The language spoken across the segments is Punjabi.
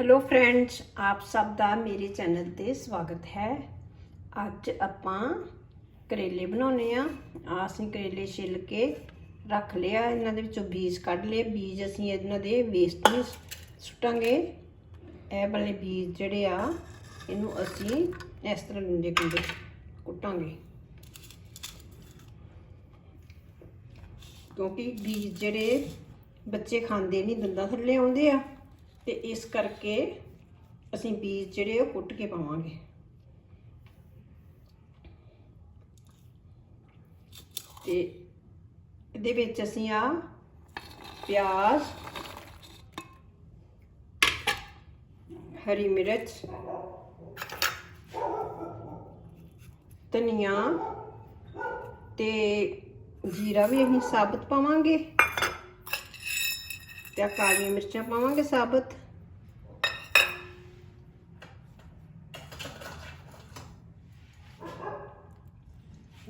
ਹੈਲੋ ਫਰੈਂਡਸ ਆਪ ਸਭ ਦਾ ਮੇਰੇ ਚੈਨਲ ਤੇ ਸਵਾਗਤ ਹੈ। ਅੱਜ ਆਪਾਂ ਕਰੇਲੇ ਬਣਾਉਣੇ ਆ। ਆਹ ਅਸੀਂ ਕਰੇਲੇ ਛਿੱਲ ਕੇ ਰੱਖ ਲਿਆ। ਇਹਨਾਂ ਦੇ ਵਿੱਚੋਂ ਬੀਜ ਕੱਢ ਲਏ। ਬੀਜ ਅਸੀਂ ਇਹਨਾਂ ਦੇ ਵੇਸਟ ਨੂੰ ਸੁੱਟਾਂਗੇ। ਇਹ ਵਾਲੇ ਬੀਜ ਜਿਹੜੇ ਆ, ਇਹਨੂੰ ਅਸੀਂ ਇਸ ਤਰ੍ਹਾਂ ਗੁੰਡੇ ਗੁੰਡੇ ਕੁੱਟਾਂਗੇ। ਕਿਉਂਕਿ ਬੀਜ ਜਿਹੜੇ ਬੱਚੇ ਖਾਂਦੇ ਨਹੀਂ, ਦੰਦਾਂ ਥੱਲੇ ਆਉਂਦੇ ਆ। ਤੇ ਇਸ ਕਰਕੇ ਅਸੀਂ ਬੀਜ ਜਿਹੜੇ ਉਹ ਕੁੱਟ ਕੇ ਪਾਵਾਂਗੇ। ਤੇ ਇਹਦੇ ਵਿੱਚ ਅਸੀਂ ਆ ਪਿਆਜ਼, ਹਰੀ ਮਿਰਚ, ਧਨੀਆ ਤੇ ਜੀਰਾ ਵੀ ਅਸੀਂ ਸਾਬਤ ਪਾਵਾਂਗੇ। ਤੇ ਕਾਲੀਆਂ ਮਿਰਚਾਂ ਪਾਵਾਂਗੇ ਸਾਬਤ।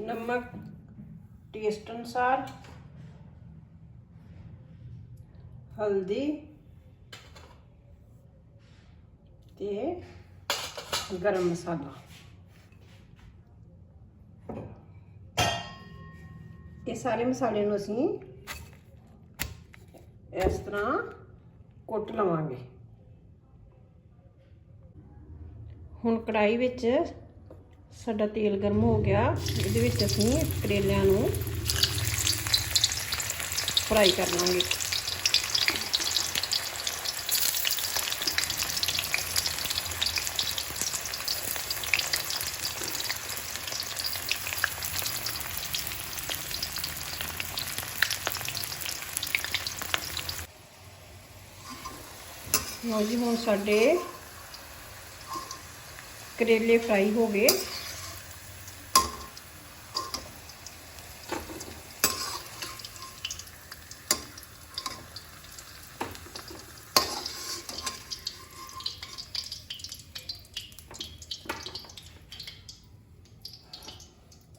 ਨਮਕ ਟੇਸਟ ਅਨੁਸਾਰ, ਹਲਦੀ ਤੇ ਗਰਮ ਮਸਾਲਾ। ਇਹ ਸਾਰੇ ਮਸਾਲੇ ਨੂੰ ਅਸੀਂ ਇਸ ਤਰ੍ਹਾਂ ਕੁੱਟ ਲਵਾਂਗੇ। ਹੁਣ ਕੜਾਈ ਵਿੱਚ ਸਾਡਾ ਤੇਲ ਗਰਮ ਹੋ ਗਿਆ। ਇਹਦੇ ਵਿੱਚ ਅਸੀਂ ਕਰੇਲਿਆਂ ਨੂੰ ਫਰਾਈ ਕਰ ਲਾਂਗੇ। ਲਓ ਜੀ, ਹੁਣ ਸਾਡੇ ਕਰੇਲੇ ਫਰਾਈ ਹੋ ਗਏ।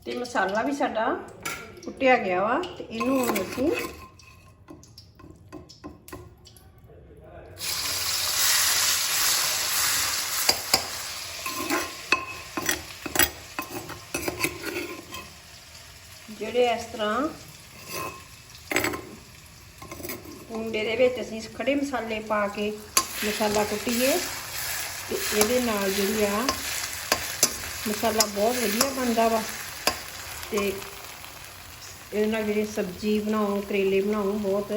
ਤੇ ਮਸਾਲਾ ਵੀ ਸਾਡਾ ਕੁੱਟਿਆ ਗਿਆ ਵਾ, ਤੇ ਇਹਨੂੰ ਹੁਣ ਅਸੀਂ ਜਿਹੜੇ ਇਸ ਤਰ੍ਹਾਂ ਕੁੰਡੇ ਦੇ ਵਿੱਚ ਅਸੀਂ ਖੜੇ ਮਸਾਲੇ ਪਾ ਕੇ ਮਸਾਲਾ ਕੁੱਟੀਏ ਤੇ ਇਹਦੇ ਨਾਲ ਜਿਹੜੀ ਆ ਮਸਾਲਾ ਬਹੁਤ ਵਧੀਆ ਬਣਦਾ ਵਾ ਤੇ ਇਹਦੇ ਨਾਲ ਜਿਹੜੀ ਸਬਜ਼ੀ ਬਣਾਓ, ਕਰੇਲੇ ਬਣਾਓ, ਬਹੁਤ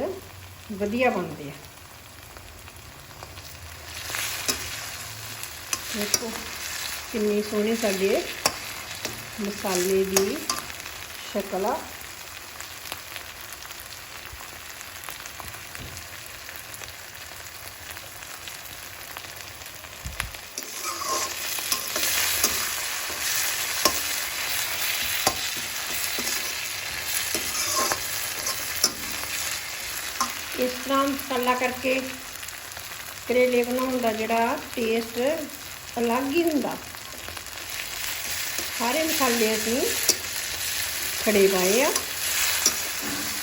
ਵਧੀਆ ਬਣਦੇ ਆ। ਦੇਖੋ ਕਿੰਨੀ ਸੋਹਣੀ ਸਾਡੇ ਮਸਾਲੇ ਦੀ ਸ਼ਕਲ ਆ ਇਸ ਤਰ੍ਹਾਂ ਮਸਾਲਾ ਕਰਕੇ ਕਰੇਲੇ ਬਣਾਉਣ ਦਾ ਜਿਹੜਾ ਟੇਸਟ ਅਲੱਗ ਹੀ ਹੁੰਦਾ। ਸਾਰੇ ਮਸਾਲੇ ਅਸੀਂ ਖੜੇ ਪਾਏ ਆ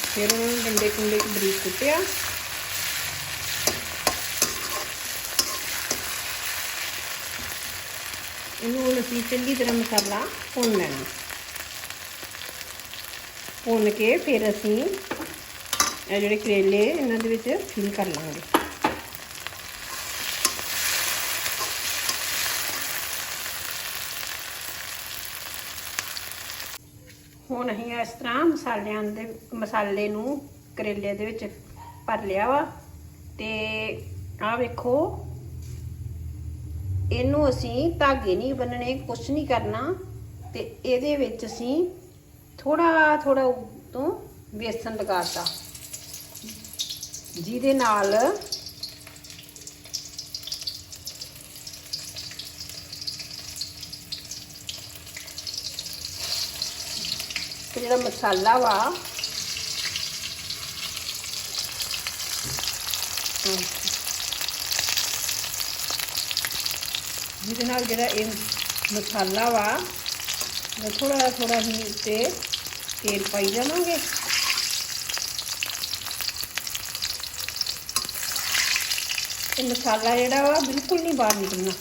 ਫਿਰ ਉਹਨਾਂ ਨੂੰ ਡੰਡੇ ਕੁੰਡੇ ਬਰੀਕ ਕੁੱਟਿਆ ਇਹਨੂੰ ਹੁਣ ਅਸੀਂ ਚੰਗੀ ਤਰ੍ਹਾਂ ਮਸਾਲਾ ਭੁੰਨ ਲੈਣਾ ਭੁੰਨ ਕੇ ਫਿਰ ਅਸੀਂ ਇਹ ਜਿਹੜੇ ਕਰੇਲੇ ਇਹਨਾਂ ਦੇ ਵਿੱਚ ਫਿਲ ਕਰ ਲਾਂਗੇ ਹੁਣ ਅਸੀਂ ਇਸ ਤਰ੍ਹਾਂ ਮਸਾਲਿਆਂ ਦੇ, ਮਸਾਲੇ ਨੂੰ ਕਰੇਲੇ ਦੇ ਵਿੱਚ ਭਰ ਲਿਆ ਵਾ ਤੇ ਆਹ ਵੇਖੋ, ਇਹਨੂੰ ਅਸੀਂ ਧਾਗੇ ਨਹੀਂ ਬੰਨਣੇ, ਕੁਛ ਨਹੀਂ ਕਰਨਾ ਤੇ ਇਹਦੇ ਵਿੱਚ ਅਸੀਂ ਥੋੜਾ ਥੋੜਾ ਤੋਂ ਵੇਸਣ ਲਗਾਤਾ ਜਿਹਦੇ ਨਾਲ ਜਿਹੜਾ ਮਸਾਲਾ ਵਾ। ਜਿਹਦੇ ਨਾਲ ਜਿਹੜਾ ਇਹ ਮਸਾਲਾ ਵਾ, ਉਹ ਥੋੜਾ ਥੋੜਾ ਹੀ ਉੱਤੇ ਤੇਲ ਪਾਈ ਜਾਵਾਂਗੇ। ਇਹ ਮਸਾਲਾ ਜਿਹੜਾ ਵਾ ਬਿਲਕੁਲ ਨਹੀਂ ਬਾਹਰ ਨਿਕਲਣਾ।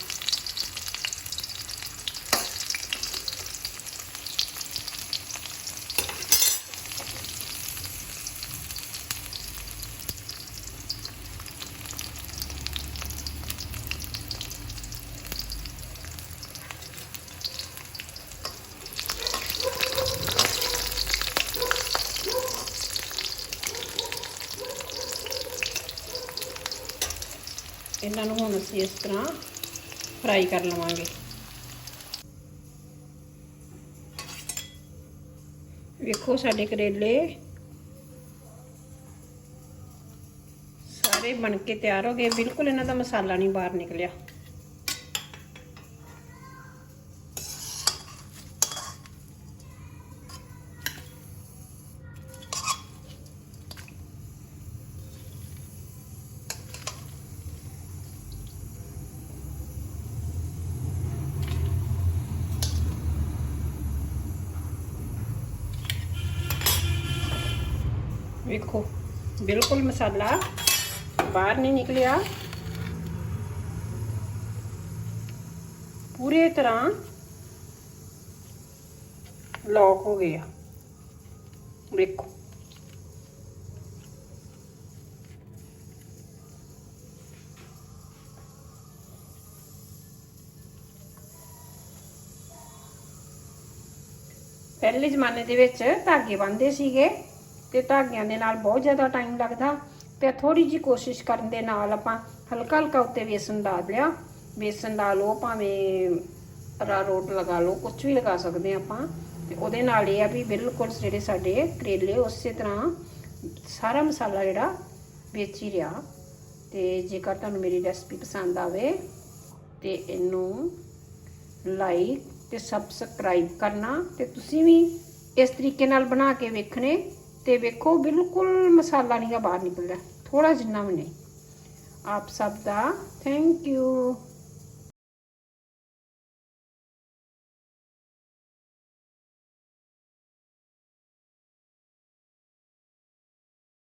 ਇਹਨਾਂ ਨੂੰ ਹੁਣ ਅਸੀਂ ਇਸ ਤਰ੍ਹਾਂ ਫਰਾਈ ਕਰ ਲਵਾਂਗੇ। ਵੇਖੋ ਸਾਡੇ ਕਰੇਲੇ ਸਾਰੇ ਬਣ ਕੇ ਤਿਆਰ ਹੋ ਗਏ। ਬਿਲਕੁਲ ਇਹਨਾਂ ਦਾ ਮਸਾਲਾ ਨਹੀਂ ਬਾਹਰ ਨਿਕਲਿਆ। ਵੇਖੋ, ਬਿਲਕੁਲ ਮਸਾਲਾ ਬਾਹਰ ਨਹੀਂ ਨਿਕਲਿਆ। ਪੂਰੇ ਤਰ੍ਹਾਂ ਲੌਕ ਹੋ ਗਿਆ ਵੇਖੋ। ਪਹਿਲੇ ਜ਼ਮਾਨੇ ਦੇ ਵਿੱਚ ਧਾਗੇ ਬੰਨਦੇ ਸੀਗੇ। ਤੇ ਧਾਗਿਆਂ ਦੇ ਨਾਲ ਬਹੁਤ ਜ਼ਿਆਦਾ ਟਾਈਮ ਲੱਗਦਾ ਤੇ ਥੋੜੀ ਜੀ ਕੋਸ਼ਿਸ਼ ਕਰਨ ਦੇ ਨਾਲ ਆਪਾਂ ਹਲਕਾ ਹਲਕਾ ਉੱਤੇ ਵੇਸਣ ਡਾਲ ਲਿਆ। ਵੇਸਣ ਲਾ ਲਓ, ਭਾਵੇਂ ਅਰਾਰੋਟ ਲਗਾ ਲਓ ਕੁਝ ਵੀ ਲਗਾ ਸਕਦੇ ਆਪਾਂ। ਤੇ ਉਹਦੇ ਨਾਲ ਇਹ ਆ ਵੀ ਬਿਲਕੁਲ ਜਿਹੜੇ ਸਾਡੇ ਕਰੇਲੇ, ਉਸੇ ਤਰ੍ਹਾਂ ਸਾਰਾ ਮਸਾਲਾ ਜਿਹੜਾ ਵਿੱਚ ਹੀ ਰਿਹਾ। ਤੇ ਜੇਕਰ ਤੁਹਾਨੂੰ ਮੇਰੀ ਰੈਸਪੀ ਪਸੰਦ ਆਵੇ ਤੇ ਇਹਨੂੰ ਲਾਈਕ ਤੇ ਸਬਸਕ੍ਰਾਈਬ ਕਰਨਾ ਤੇ ਤੁਸੀਂ ਵੀ ਇਸ ਤਰੀਕੇ ਨਾਲ ਬਣਾ ਕੇ ਵੇਖਣੇ। ਤੇ ਵੇਖੋ, ਬਿਲਕੁਲ ਮਸਾਲਾ ਨਹੀਂ ਗਾ ਬਾਹਰ ਨਿਕਲਦਾ। ਥੋੜਾ ਜਿੰਨਾ ਵੀ ਨਹੀਂ। ਆਪ ਸਭ ਦਾ ਥੈਂਕ ਯੂ